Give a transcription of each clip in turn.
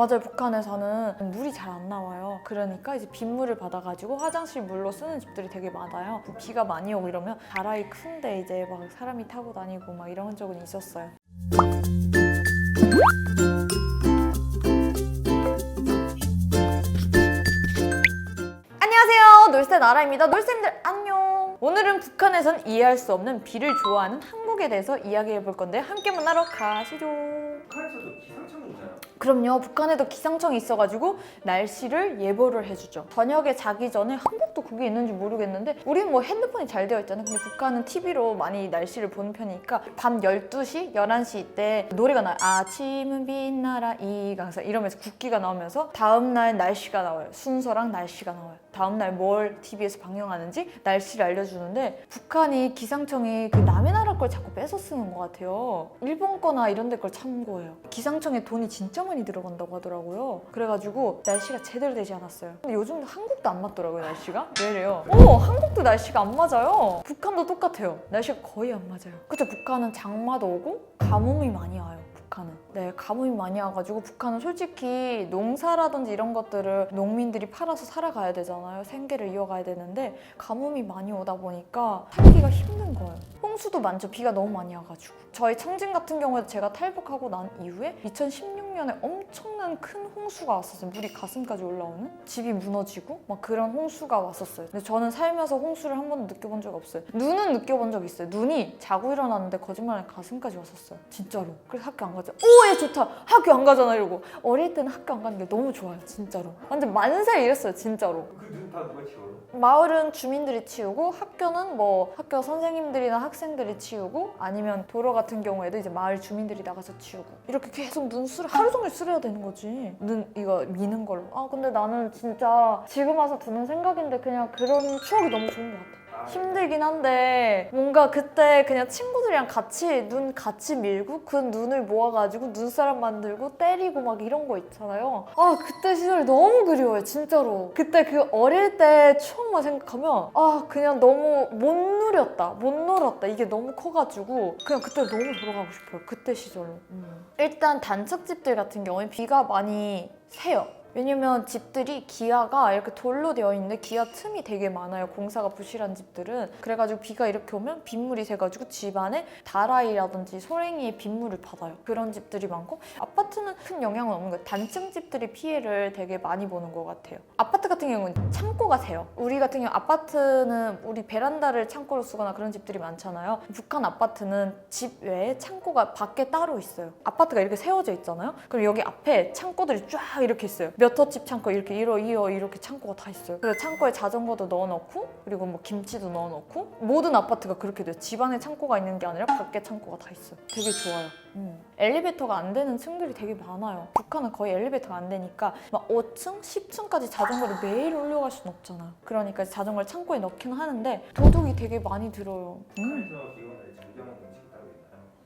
맞아요. 북한에서는 물이 잘 안 나와요. 그러니까 이제 빗물을 받아가지고 화장실 물로 쓰는 집들이 되게 많아요. 비가 많이 오고 이러면 다라이 큰데 이제 막 사람이 타고 다니고 막 이런 적은 있었어요. 안녕하세요. 놀새 나라입니다. 놀새님들 안녕. 오늘은 북한에선 이해할 수 없는 비를 좋아하는 한국에 대해서 이야기해 볼 건데 함께 만나러 가시죠. 북한에서도 있나요? 그럼요. 북한에도 기상청이 있어가지고 날씨를 예보를 해주죠. 저녁에 자기 전에 한국도 그게 있는지 모르겠는데 우리는 뭐 핸드폰이 잘 되어 있잖아요. 근데 북한은 TV로 많이 날씨를 보는 편이니까 밤 12시, 11시 때 노래가 나요. 아침은 빛나라 이강사 이러면서 국기가 나오면서 다음날 날씨가 나와요. 순서랑 날씨가 나와요. 다음날 뭘 TV에서 방영하는지 날씨를 알려주는데 북한이 기상청이 그 남의 나라 걸 자꾸 뺏어 쓰는 것 같아요. 일본 거나 이런 데 걸 참고해요. 기상청에 돈이 진짜 많이 들어간다고 하더라고요. 그래가지고 날씨가 제대로 되지 않았어요. 근데 요즘 한국도 안 맞더라고요, 날씨가. 왜 이래요? 오, 한국도 날씨가 안 맞아요. 북한도 똑같아요. 날씨가 거의 안 맞아요. 그쵸, 북한은 장마도 오고 가뭄이 많이 와요. 북한은. 네, 가뭄이 많이 와가지고 북한은 솔직히 농사라든지 이런 것들을 농민들이 팔아서 살아가야 되잖아요. 생계를 이어가야 되는데 가뭄이 많이 오다 보니까 살기가 힘든 거예요. 홍수도 많죠. 비가 너무 많이 와가지고. 저희 청진 같은 경우에도 제가 탈북하고 난 이후에 2016년에 엄청난 큰 홍수가 왔었어요. 물이 가슴까지 올라오는 집이 무너지고 막 그런 홍수가 왔었어요. 근데 저는 살면서 홍수를 한 번도 느껴본 적 없어요. 눈은 느껴본 적 있어요. 눈이 자고 일어났는데 거짓말에 가슴까지 왔었어요. 진짜로. 그래서 학교 안 가죠. 오, 얘 좋다. 학교 안 가잖아 이러고. 어릴 때는 학교 안 가는 게 너무 좋아요. 진짜로. 완전 만세 이랬어요. 진짜로. 그 눈 다 누가 치워요? 마을은 주민들이 치우고 학교는 뭐 학교 선생님들이나 학생들이 치우고 아니면 도로 같은 경우에도 이제 마을 주민들이 나가서 치우고. 이렇게 계속 눈 쓸, 하루 종일 쓸어야 되는 거지. 눈 이거 미는 걸로. 아 근데 나는 진짜 지금 와서 드는 생각인데 그냥 그런 추억이 너무 좋은 것 같아. 아, 힘들긴 한데 뭔가 그때 그냥 친구들이랑 같이 눈 같이 밀고 그 눈을 모아가지고 눈사람 만들고 때리고 막 이런 거 있잖아요. 아 그때 시절 너무 그리워요 진짜로. 그때 그 어릴 때 추억만 생각하면 아 그냥 너무 못 누렸다 못 놀았다 이게 너무 커가지고 그냥 그때 너무 돌아가고 싶어요 그때 시절로. 음. 일단 단층집들 같은 경우에 비가 많이 새요. 왜냐면 집들이 기아가 이렇게 돌로 되어 있는데 기아 틈이 되게 많아요. 공사가 부실한 집들은. 그래가지고 비가 이렇게 오면 빗물이 새가지고 집 안에 다라이라든지 소랭이의 빗물을 받아요. 그런 집들이 많고 아파트는 큰 영향은 없는 거예요. 단층 집들이 피해를 되게 많이 보는 것 같아요. 아파트 같은 경우는 창고가 새요. 우리 같은 경우 아파트는 우리 베란다를 창고로 쓰거나 그런 집들이 많잖아요. 북한 아파트는 집 외에 창고가 밖에 따로 있어요. 아파트가 이렇게 세워져 있잖아요. 그럼 여기 앞에 창고들이 쫙 이렇게 있어요. 몇 호집 창고 이렇게 1호, 2호 이렇게 창고가 다 있어요. 그래서 창고에 자전거도 넣어놓고 그리고 뭐 김치도 넣어놓고 모든 아파트가 그렇게 돼요. 집안에 창고가 있는 게 아니라 밖에 창고가 다 있어요. 되게 좋아요. 음. 엘리베이터가 안 되는 층들이 되게 많아요. 북한은 거의 엘리베이터가 안 되니까 막 5층, 10층까지 자전거를 매일 올려갈 순 없잖아요. 그러니까 자전거를 창고에 넣긴 하는데 도둑이 되게 많이 들어요. 음.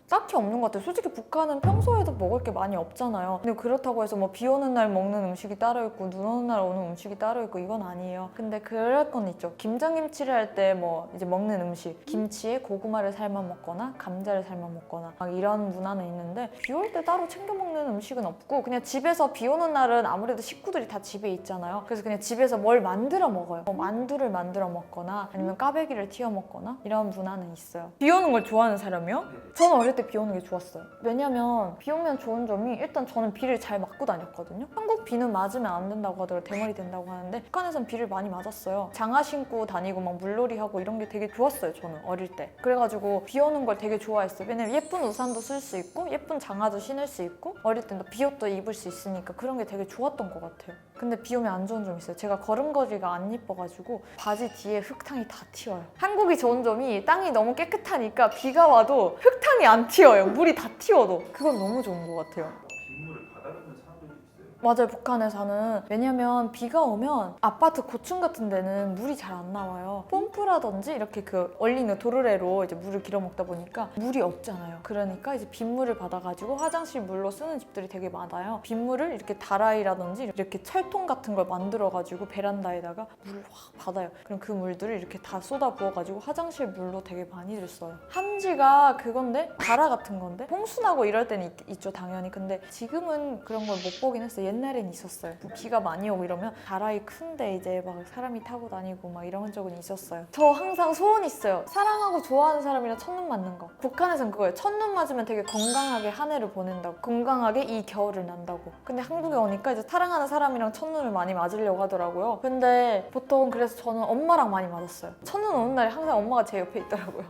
딱히 없는 것 같아요. 솔직히 북한은 평소에도 먹을 게 많이 없잖아요. 근데 그렇다고 해서 뭐 비 오는 날 먹는 음식이 따로 있고 눈 오는 날 오는 음식이 따로 있고 이건 아니에요. 근데 그럴 건 있죠. 김장김치를 할 때 뭐 이제 먹는 음식 김치에 고구마를 삶아 먹거나 감자를 삶아 먹거나 막 이런 문화는 있는데 비 올 때 따로 챙겨 먹는 음식은 없고 그냥 집에서 비 오는 날은 아무래도 식구들이 다 집에 있잖아요. 그래서 그냥 집에서 뭘 만들어 먹어요. 뭐 만두를 만들어 먹거나 아니면 까베기를 튀어 먹거나 이런 문화는 있어요. 비 오는 걸 좋아하는 사람이요? 저는 어릴 때 비 오는 게 좋았어요. 왜냐면 비 오면 좋은 점이 일단 저는 비를 잘 맞고 다녔거든요. 한국 비는 맞으면 안 된다고 하더라고요. 대머리 된다고 하는데 북한에선 비를 많이 맞았어요. 장화 신고 다니고 막 물놀이 하고 이런 게 되게 좋았어요. 저는 어릴 때. 그래가지고 비 오는 걸 되게 좋아했어요. 왜냐면 예쁜 우산도 쓸 수 있고 예쁜 장화도 신을 수 있고 어릴 때는 비옷도 입을 수 있으니까 그런 게 되게 좋았던 것 같아요. 근데 비 오면 안 좋은 점이 있어요. 제가 걸음걸이가 안 예뻐가지고 바지 뒤에 흙탕이 다 튀어요. 한국이 좋은 점이 땅이 너무 깨끗하니까 비가 와도 흙탕이 안 튀어요. 물이 다 튀어도. 그건 너무 좋은 것 같아요. 빗물을 받아주는 사람들이 있어요. 맞아요 북한에서는. 왜냐면 비가 오면 아파트 고층 같은 데는 물이 잘 안 나와요. pom프라든지 이렇게 그 얼리는 도르래로 이제 물을 길어 먹다 보니까 물이 없잖아요. 그러니까 이제 빗물을 받아가지고 화장실 물로 쓰는 집들이 되게 많아요. 빗물을 이렇게 다라이라든지 이렇게 철통 같은 걸 만들어가지고 베란다에다가 물을 확 받아요. 그럼 그 물들을 이렇게 다 쏟아 부어가지고 화장실 물로 되게 많이들 써요. 함지가 그건데 다라 같은 건데 홍수 나고 이럴 때는 있, 있죠 당연히. 근데 지금은 그런 걸 못 보긴 했어요 옛날엔 있었어요. 뭐 비가 많이 오고 이러면 다라이 큰데 이제 막 사람이 타고 다니고 막 이런 적은 있었어요. 저 항상 소원 있어요. 사랑하고 좋아하는 사람이랑 첫눈 맞는 거. 북한에선 그거예요. 첫눈 맞으면 되게 건강하게 한 해를 보낸다고. 건강하게 이 겨울을 난다고. 근데 한국에 오니까 이제 사랑하는 사람이랑 첫눈을 많이 맞으려고 하더라고요. 근데 보통 그래서 저는 엄마랑 많이 맞았어요. 첫눈 오는 날에 항상 엄마가 제 옆에 있더라고요.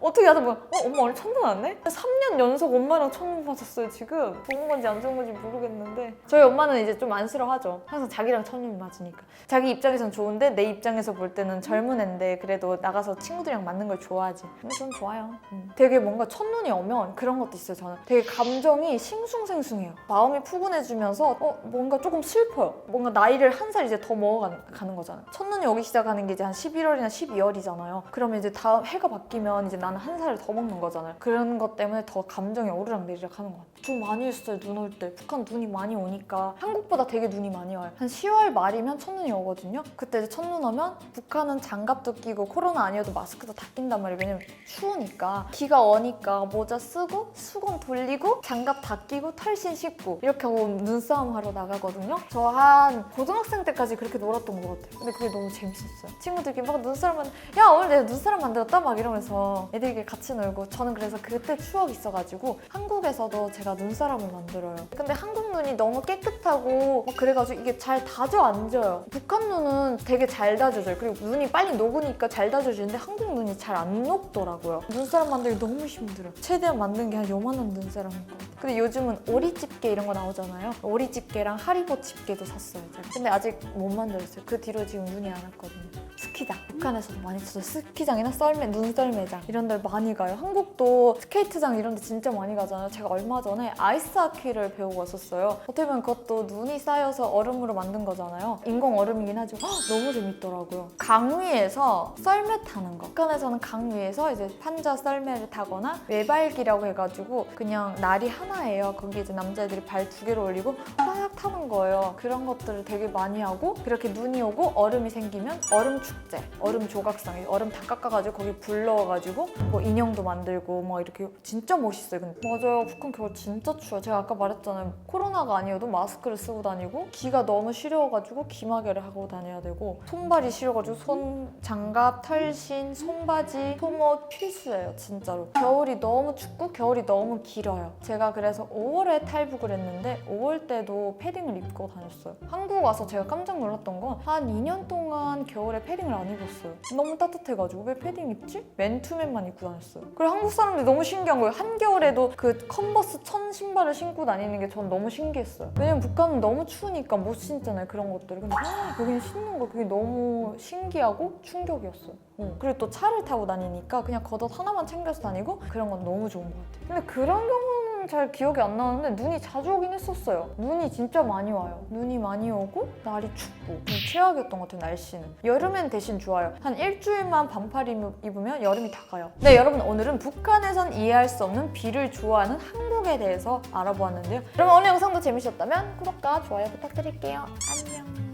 어떻게 하다 보면 어 엄마 오늘 첫눈 왔네? 3년 연속 엄마랑 첫눈 맞았어요 지금. 좋은 건지 안 좋은 건지 모르겠는데. 저희 엄마는 이제 좀 안쓰러워하죠. 항상 자기랑 첫눈 맞으니까. 자기 입장에선 좋은데 내 입장에서 볼 때는 젊은 애인데 그래도 나가서 친구들이랑 맞는 걸 좋아하지. 근데 전 좋아요. 음. 되게 뭔가 첫눈이 오면 그런 것도 있어요 저는. 되게 감정이 싱숭생숭해요. 마음이 푸근해지면서 어 뭔가 조금 슬퍼요. 뭔가 나이를 한 살 이제 더 먹어가는 거잖아요. 첫눈이 오기 시작하는 게 이제 한 11월이나 12월이잖아요. 그러면 이제 다음 해가 바뀌면 이제 나는 한 살을 더 먹는 거잖아요. 그런 것 때문에 더 감정이 오르락 내리락 하는 것 같아요. 좀 많이 했어요 눈 올 때. 북한 눈이 많이 오니까 한국보다 되게 눈이 많이 와요. 한 10월 말이면 첫눈이 오거든요. 그때 첫눈 오면 북한은 장갑도 끼고 코로나 아니어도 마스크도 다 낀단 말이에요. 왜냐면 추우니까. 비가 오니까 모자 쓰고 수건 돌리고 장갑 다 끼고 털신 씻고 이렇게 하고 눈싸움 하러 나가거든요. 저 한 고등학생 때까지 그렇게 놀았던 것 같아요. 근데 그게 너무 재밌었어요. 친구들끼리 막 눈사람 만, 야 오늘 내가 눈사람 만들었다? 막 이러면서 애들끼리 같이 놀고 저는 그래서 그때 추억이 있어가지고 한국에서도 제가 눈사람을 만들어요. 근데 한국 눈이 너무 깨끗하고 막 그래가지고 이게 잘 다져앉아요. 북한 눈은 되게 잘 다져져요. 그리고 눈이 빨리 녹으니까 잘 다져지는데 한국 눈이 잘 안 녹더라고요. 눈사람 만들기 너무 힘들어요. 최대한 만든 게 한 요만한 눈사람인 것 같아요. 근데 요즘은 오리 집게 이런 거 나오잖아요. 오리 집게랑 하리보 집게도 샀어요 제가. 근데 아직 못 만들었어요. 그 뒤로 지금 눈이 안 왔거든요. 스키장 북한에서도 많이 찾아요 스키장이나 썰매 눈썰매장 이런 데 많이 가요. 한국도 스케이트장 이런 데 진짜 많이 가잖아요. 제가 얼마 전에 아이스하키를 배우고 왔었어요. 어떻게 보면 그것도 눈이 쌓여서 얼음으로 만든 거잖아요. 인공 얼음이긴 헉, 너무 재밌더라고요. 강 위에서 썰매 타는 거. 북한에서는 강 위에서 이제 판자 썰매를 타거나 외발기라고 해가지고 그냥 날이 하나예요. 거기 이제 남자애들이 발 두 개를 올리고 막 타는 거예요. 그런 것들을 되게 많이 하고 그렇게 눈이 오고 얼음이 생기면 얼음 축제 얼음 조각상 얼음 다 깎아가지고 거기 불 넣어가지고 뭐 인형도 만들고 막 이렇게 진짜 멋있어요 근데. 맞아요. 북한 겨울 진짜 추워요. 제가 아까 말했잖아요. 코로나가 아니어도 마스크를 쓰고 다니고 귀가 너무 시려워가지고 귀마개를 하고 다녀야 되고 손발이 시려가지고 손 장갑 털신 손바지 속옷 필수예요 진짜로. 겨울이 너무 춥고 겨울이 너무 길어요. 제가 그래서 5월에 탈북을 했는데 5월 때도 패딩을 입고 다녔어요. 한국 와서 제가 깜짝 놀랐던 건 한 2년 동안 겨울에 패딩을 안 입었어요 너무 따뜻해가지고. 왜 패딩 입지? 맨투맨만 입고 다녔어요. 그리고 한국 사람들이 너무 신기한 거예요. 한겨울에도 그 컨버스 천 신발을 신고 다니는 게 전 너무 신기했어요. 왜냐면 북한은 너무 추우니까 못 신잖아요 그런 것들을. 근데 여기는 신는 거 그게 너무 신기하고 충격이었어요. 어. 그리고 또 차를 타고 다니니까 그냥 겉옷 하나만 챙겨서 다니고 그런 건 너무 좋은 것 같아요. 근데 그런 경우 는잘 기억이 안 나는데 눈이 자주 오긴 했었어요. 눈이 진짜 많이 와요. 눈이 많이 오고 날이 춥고 좀 최악이었던 것 같아요 날씨는. 여름엔 대신 좋아요. 한 일주일만 반팔 입- 입으면 여름이 다 가요. 네 여러분 오늘은 북한에선 이해할 수 없는 비를 좋아하는 한국에 대해서 알아보았는데요. 여러분 오늘 영상도 재밌었다면 구독과 좋아요 부탁드릴게요. 안녕